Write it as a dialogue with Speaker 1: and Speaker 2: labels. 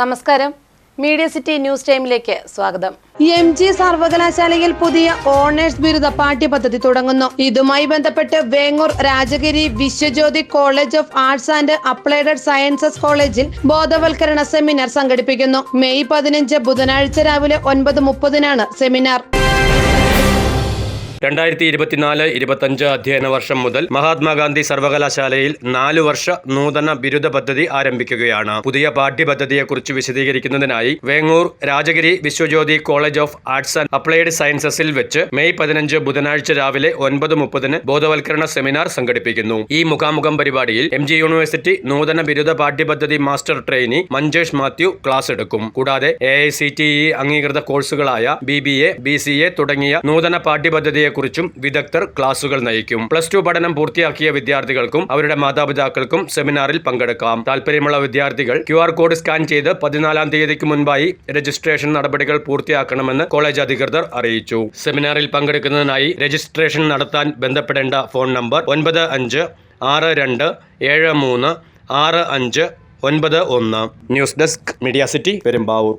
Speaker 1: നമസ്കാരം. Media city news ടൈമിലേക്ക് സ്വാഗതം.
Speaker 2: എം ജി സർവകലാശാലയിൽ പുതിയ ഓണേഴ്സ് ബിരുദ പാഠ്യപദ്ധതി തുടങ്ങുന്നു. ഇതുമായി ബന്ധപ്പെട്ട് Vengoor Rajagiri Viswajyothi college of arts and applied sciences കോളേജിൽ ബോധവൽക്കരണ സെമിനാർ സംഘടിപ്പിക്കുന്നു. മെയ് പതിനഞ്ച് ബുധനാഴ്ച രാവിലെ ഒൻപത് മുപ്പതിനാണ് സെമിനാർ.
Speaker 3: രണ്ടായിരത്തി ഇരുപത്തിനാല് ഇരുപത്തഞ്ച് അധ്യയന വർഷം മുതൽ മഹാത്മാഗാന്ധി സർവകലാശാലയിൽ നാലു വർഷ നൂതന ബിരുദ പദ്ധതി ആരംഭിക്കുകയാണ്. പുതിയ പാഠ്യപദ്ധതിയെക്കുറിച്ച് വിശദീകരിക്കുന്നതിനായി Vengoor Rajagiri Viswajyothi college of arts and applied സയൻസസിൽ വെച്ച് മെയ് പതിനഞ്ച് ബുധനാഴ്ച രാവിലെ ഒൻപത് മുപ്പതിന് ബോധവൽക്കരണ സെമിനാർ സംഘടിപ്പിക്കുന്നു. ഈ മുഖാമുഖം പരിപാടിയിൽ എം ജി യൂണിവേഴ്സിറ്റി നൂതന ബിരുദ പാഠ്യപദ്ധതി master trainee Manjesh Mathew class എടുക്കും. കൂടാതെ A I C T E അംഗീകൃത കോഴ്സുകളായ B B A B C A തുടങ്ങിയ നൂതന പാഠ്യപദ്ധതിയെക്കുറിച്ചും വിദഗ്ധർ ക്ലാസുകൾ നയിക്കും. പ്ലസ് ടു പഠനം പൂർത്തിയാക്കിയ വിദ്യാർത്ഥികൾക്കും അവരുടെ മാതാപിതാക്കൾക്കും സെമിനാറിൽ പങ്കെടുക്കാം. താല്പര്യമുള്ള വിദ്യാർത്ഥികൾ ക്യു കോഡ് സ്കാൻ ചെയ്ത് പതിനാലാം തീയതിക്ക് മുൻപായി രജിസ്ട്രേഷൻ നടപടികൾ പൂർത്തിയാക്കണമെന്ന് കോളേജ് അധികൃതർ അറിയിച്ചു. സെമിനാറിൽ പങ്കെടുക്കുന്നതിനായി രജിസ്ട്രേഷൻ നടത്താൻ ബന്ധപ്പെടേണ്ട ഫോൺ നമ്പർ ഒൻപത് അഞ്ച് ആറ് രണ്ട് ഏഴ് മൂന്ന് ആറ് അഞ്ച് ഒൻപത് ഒന്ന്. News desk media city Perumbavoor.